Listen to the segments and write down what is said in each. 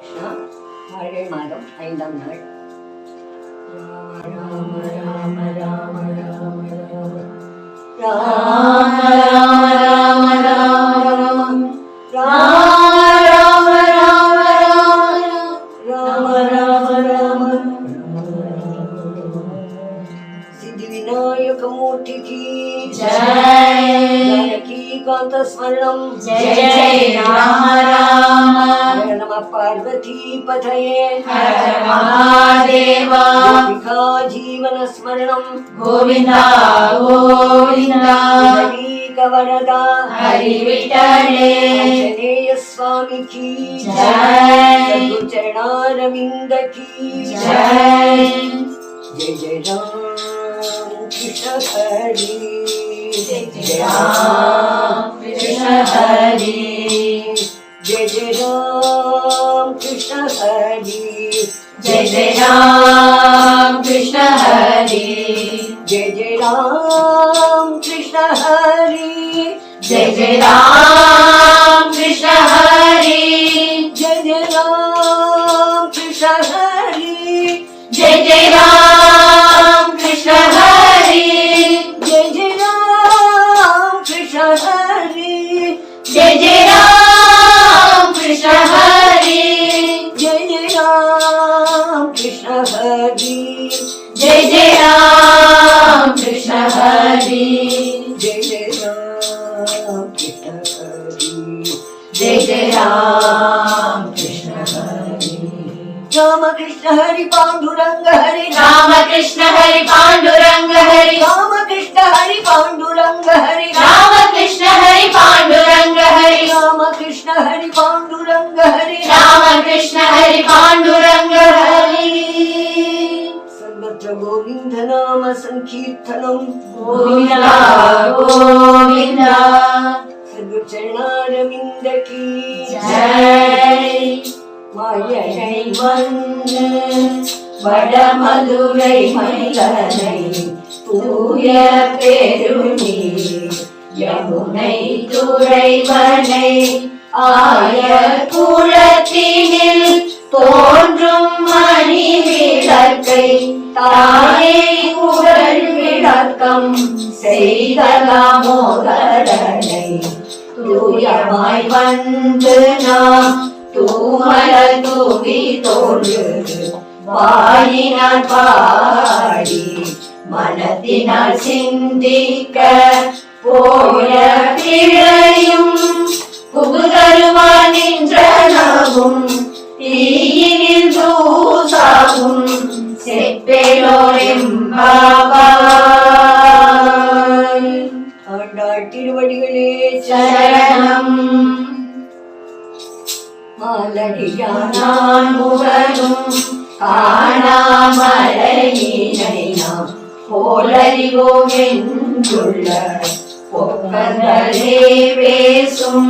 கிருஷ்ணா மார்கழி மாதம் ஐந்தாம் நாள். ராம ராம ராம ராம. ராம पार्वती पथये हर महादेव। गोपिका जीवन स्मरणम् गोविन्दा गोविन्दा। वरदा हरि विठले जय स्वामी की। जय। चरणारविंद की जय। जय जय राम कृष्ण हरि जय राम कृष्ण हरि 안녕. రామకృష్ణ హరి పాండురంగ హరి రామకృష్ణ హరి పాండురంగ హరి రామకృష్ణ హరి పాండురంగ హరి రామకృష్ణ హరి పాండురంగ హరి రామకృష్ణ హరి పాండురంగ హరి రామకృష్ణ హరి పాండురంగ హరి సర్వత్ర గోవింద నామ సంకీర్తనం గోవింద గోవింద సర్వచరణారవిందకి ஜெய் மாயனை வந்து வடமதுரை மயிலனை தூய பெருநீ யமுனை துறைவனை ஆய குளத்தினில் தோன்றும் மணி விளக்கை தாயை குரல் விளக்கம் செய்தலாமோதரனை தூயமாய் வந்து நாம் தூமலர் தூவி தோன்று வாயினால் பாடி மனத்தினால் சிந்திக்க போய பிழையும் புகுதருவான் நின்றனவும் தீயினில் தூசாகும் செப்பேலோரெம்பாவாய் மாலடியானா முகனும் காணாமலையினை நாம் போலறிவோம் என்றுள்ள ஒப்பந்தலே பேசும்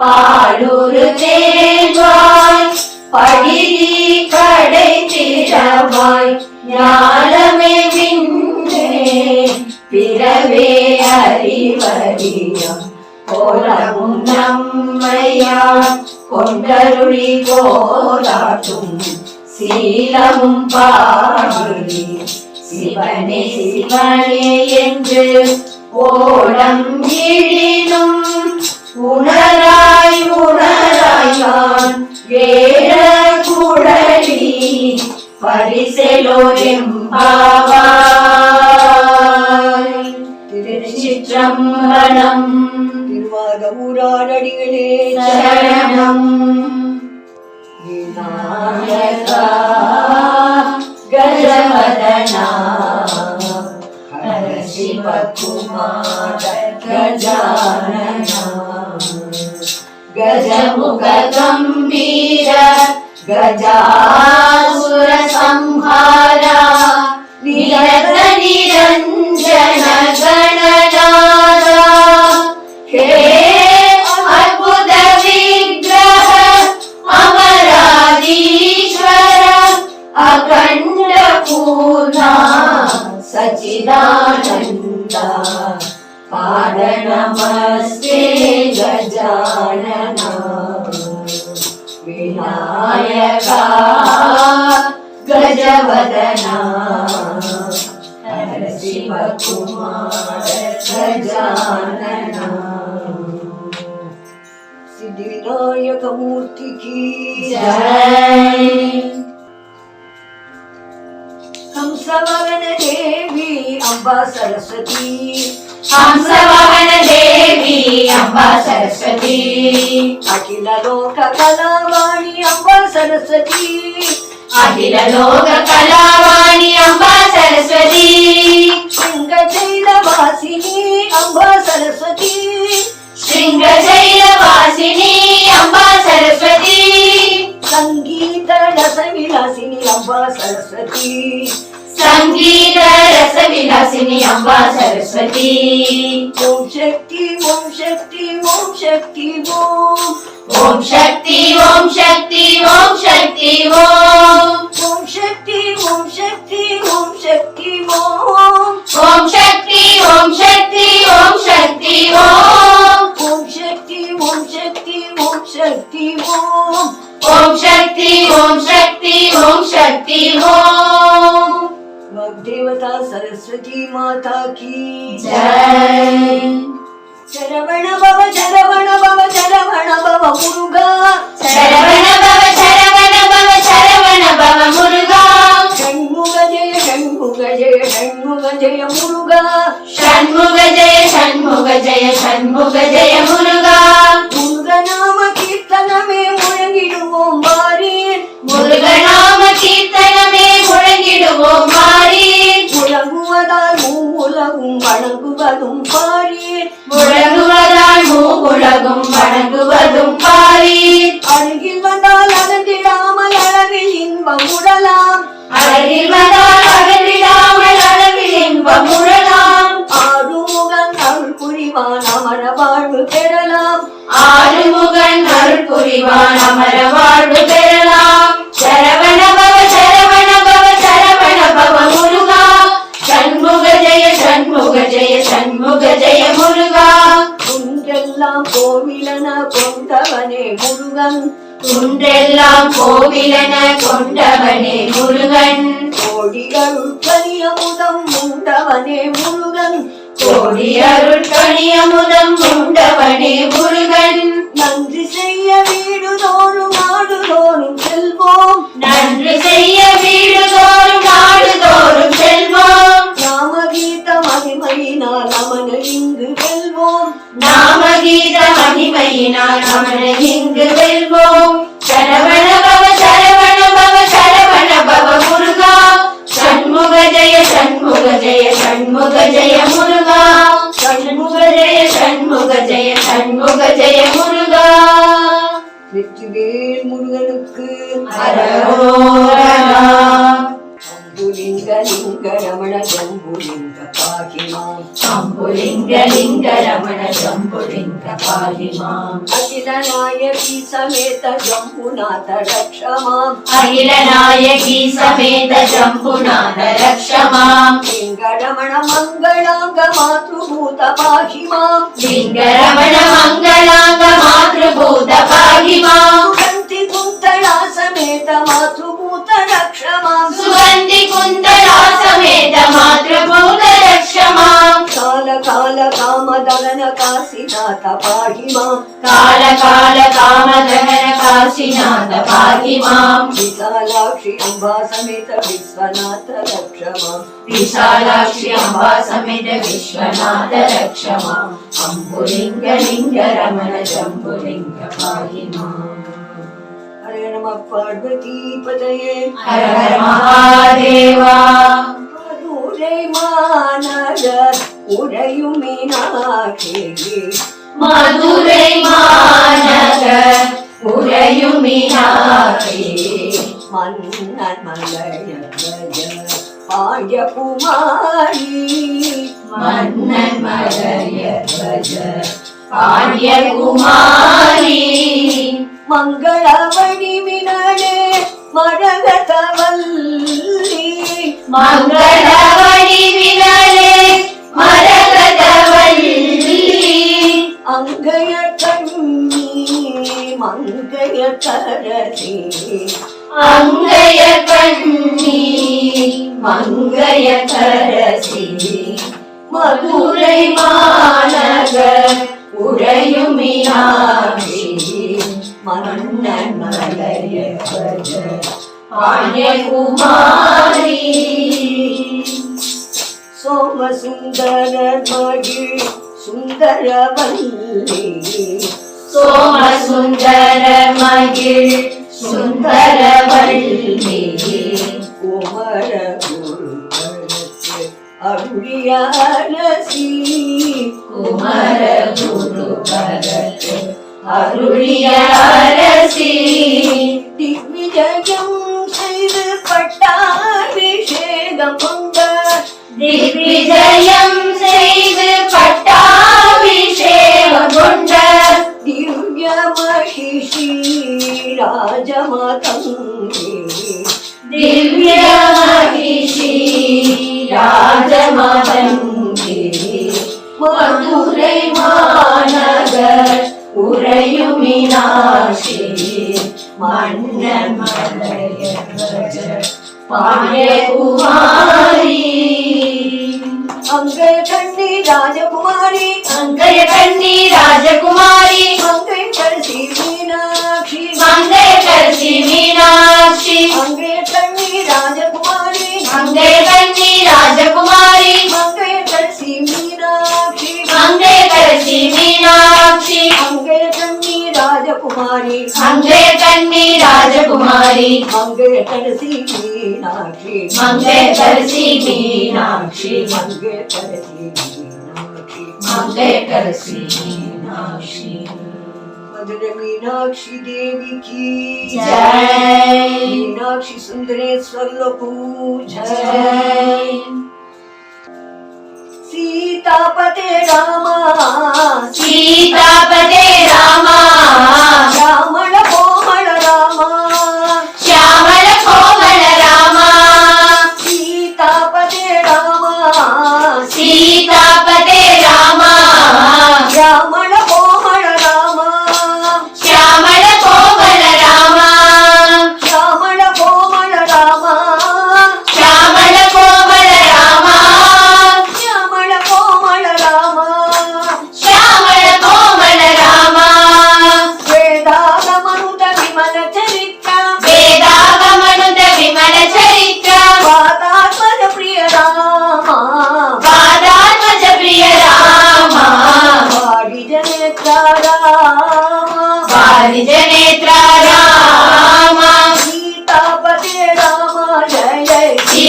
பாலுரு தேவாய் படிதி கடை திறவாய் ஞானமே விண்ணே பிறவே அறிவறியாம் கோலமும் நம்மையா கொண்டருளி கோலாட்டும் சீலமும் பாடி சிவனே சிவனே என்று ஓடம் இழி गजमुखगम्भीर गजासुरसंहारा निरतनिरञ्जन गणनादा हे अद्भुतविग्रह अमराधीश्वर अखण्डपूर्णा सचिदानन्दा पादनमस्ते गजानन नायका गजवदना शिवकुमार गजानना सिद्धिविनायक मूर्ति की जय। देवी अम्बा सरस्वती हम सवन देवी। అంబా సరస్వతి. అంబా అఖిల లోక కళావాణి అంబా సరస్వతి. అఖిల లోక కళావాణి అంబా సరస్వతి. Vijay மகிமையினால் அமன இங்கு வெல்வோம். நாமகீத மகிமையினால் அமர இங்கு வெல்வோம். சரவண பவ சரவண பவ சரவண பவ முருகா. சண்முக ஜெய சண்முக ஜெய சண்முக ஜெய முருகா. சண்முக ஜெய சண்முக ஜெய சண்முக ஜெய முருகா. வெற்றிவேல் முருகனுக்கு அரகரோரா அம்புலிங்க லிங்க ரமண ஜம்புலிங்க பாலிமாம். அகில நாயகி சமேத ஜம்புநாத ரக்ஷமாம். அகில நாயகி சமேத ஜம்புநாத ரக்ஷமாம். லிங்கரமண மங்களாங்க மாத்ருபூத कुंतला समेत मातृभूत रक्ष मां सुगन्धि कुन्तला समेत मातृभूत रक्ष मां काल काल कामदहन काशीनाथ पाहि मां काल काल कामदहन काशीनाथ पाहि मां विशालाक्षि अम्बा समेत विश्वनाथ रक्ष मां विशालाक्षि अम्बा समेत विश्वनाथ रक्ष मां अम्बुलिङ्ग लिङ्ग रमण शम्भुलिङ्ग पाहि माम् நம பார்வதி பதயே ஹர ஹர மகாதேவா மதுரை மாநகர் உறையும் மீனாட்சி மதுரை மாநகர் உறையும் மீனாட்சி மன்னன் மலையழக பாயகுமாரி மன்னன் மலைய கஜ மங்களமணி வினே மரகதவல்லி மங்களமணி வினே மரகதவல்லி அங்கய கண்ணி மங்கய கரதி அங்கய கண்ணி மங்கய கரசி மதுரை மாநகர் உடையுமியா பாண்யகுமாரி சோமசுந்தர மகிழ் சுந்தரவல்லி சோமசுந்தர மகிழ் சுந்தரவல்லி குமர குருவனுக்கு அருளியானசி குமர குருவனுக்கு அருளியானசி திவ்விஜயம் செய்து பட்டாபிஷேகம் கொண்ட திவ்ய மகிஷி ராஜமதங்கி திவ்ய மகிஷி ராஜமதங்கி மதுரை மாநகர் மீனாட்சி மன்னன் மலைய பாண்டியகுமாரி அங்கே అంగయకండి రాజకుమారి. అంగయకండి రాజకుమారి. మంగయకర్షి మీనాక్షి. మంగయకర్షి మీనాక్షి. అంగయకండి రాజకుమారి. అంగయకండి రాజకుమారి. మంగయకర్షి మీనాక్షి. మంగయకర్షి మీనాక్షి. అంగయకండి రాజకుమారి మంగే కన్ని రాజకుమారి మంగే తరసి మీనాక్షి మంగే తరసి మీనాక్షి మంగే తరసి మీనాక్షి మంగే తరసి మీనాక్షి మధుర మీనాక్షి దేవికి జై మీనాక్షి సుందరేశ్వర్లకు జై సీతాపతే రామా సీతాపతే రామా. రామణ పో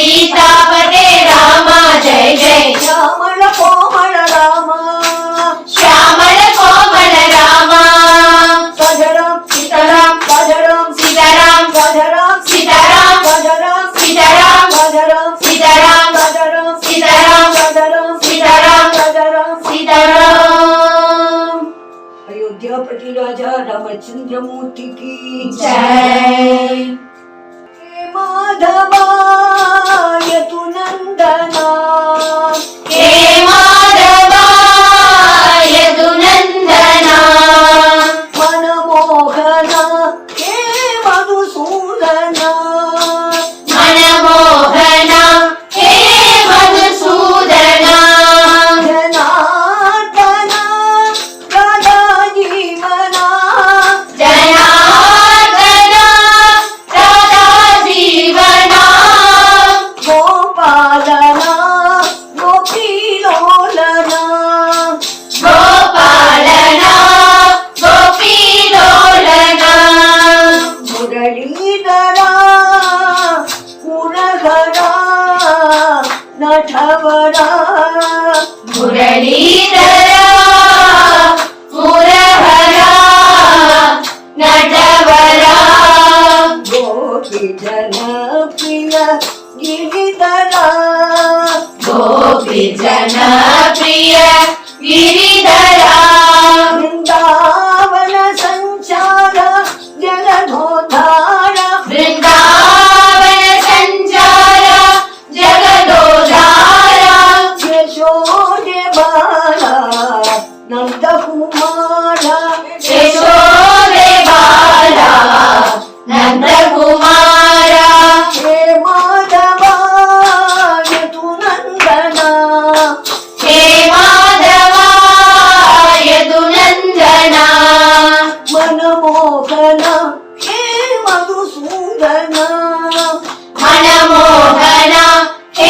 సీతాపతే రామ జయ జయ. శ్యామల కోమల రామ. శ్యామల కోమల రామ. పధరం సీతారాం పధరం సీతారాం పధరం సీతారాం. పధరం సీతారాం పధరం సీతారాం పధరం సీతారాం. పధరం సీతారాం పధరం సీతారాం. అయోధ్యాపతి రాజా రామచంద్రమూర్తికి జయ മനമോഹന ഹേ മധുസൂദന മനമോഹന ഹേ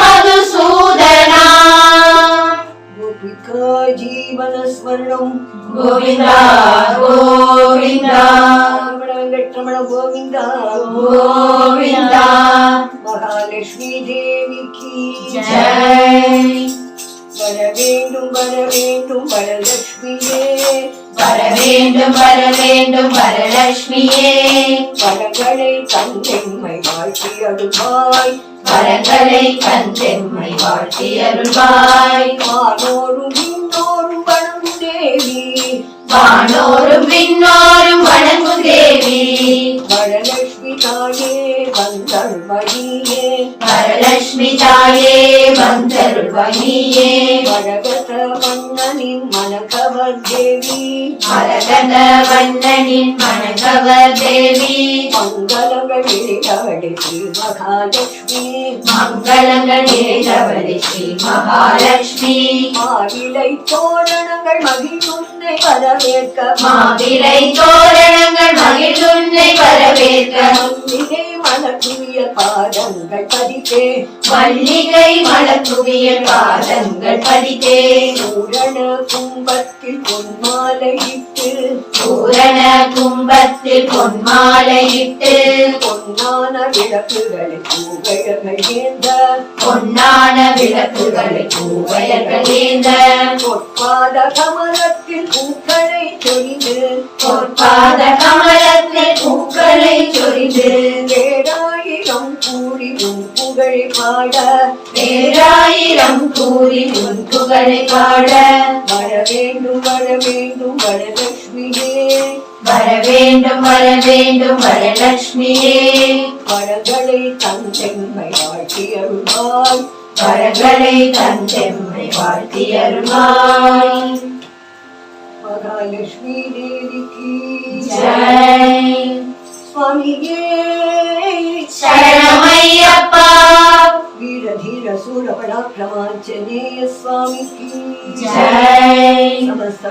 മധുസൂദന ഗോപിക ജീവന സ്മരണം ഗോവിന്ദ. ഗോവിന്ദ രമണ വെങ്കട്ടരമണ ഗോവിന്ദ வேண்டும் வர வேண்டும் வரலட்சுமியே. வரங்களை தந்தெம்மை வாழ்த்தி அருள்வாய் வரங்களை கந்தெம்மை வாழ்த்தி அருள்வாய் வானோரும் விண்ணோரும் வணங்கும் தேவி. வானோரும் விண்ணோரும் வணங்கும் தேவி. வரலட்சுமி தாயே வந்தள் வழியே வரலட்சுமி தாயே வந்தருள்வனியே வரகத மன்னனின் மனகவர் தேவி. மரகத வண்ணனின் மணக்கவர் தேவி. மங்களங்கள் இளையவளே ஸ்ரீ மகாலட்சுமி. மங்களங்கள் நிறைந்தவளே ஸ்ரீ மகாலட்சுமி. மாவிலை தோரணங்கள் மகிழ்வுன்னை வரவேற்க. மாவிலை தோரணங்கள் மகிழ்வுன்னை வரவேற்க. மலக்குவிய பாதங்கள் பதித்தே மல்லிகை மலக்குவியல் பாதங்கள் பதித்தே பூரண கும்பத்தில் பொன்மாலையிட்டு. பூரண கும்பத்தில் பொன்மாலையிட்டு. பொன்னான விளக்குகளை பூவையர்கள் ஏந்த. பொன்னான விளக்குகளை பூவையர்கள் ஏந்த. பொற்பாத கமலத்தில் பூக்களை சொரிந்து பொற்பாத கமலத்தில் பூக்களை சொரிந்து ஏழாயிரம் கூடி உன் புகழை பாட. பேராயிரம் கூறி உன் புகழை பாட. வர வேண்டும் வர வேண்டும் வரலட்சுமியே வர வேண்டும் வர வேண்டும் வரலட்சுமியே வரங்களை தந்தெம்மை வாழ்த்தி அருள்வாய். வரங்களை தந்தெம்மை வாழ்த்தி அருள்வாய். மகாலட்சுமி தேவிக்கு. ஜெய். சுவாமியே. சரணமையப்பா असुर पराक्रमांजनेय स्वामी की जय। समस्त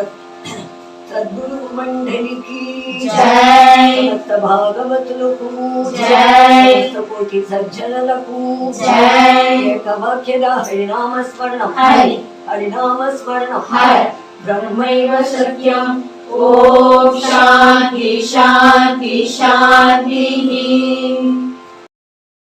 सद्गुरु मंडली की जय। समस्त भागवत लोको जय। समस्त कोटि सज्जन लोको जय। कवाख्यदा हरिनाम स्मरण हरि। हरिनाम स्मरण हर। ब्रह्मैव सत्यम। ओम शांति शांति शांति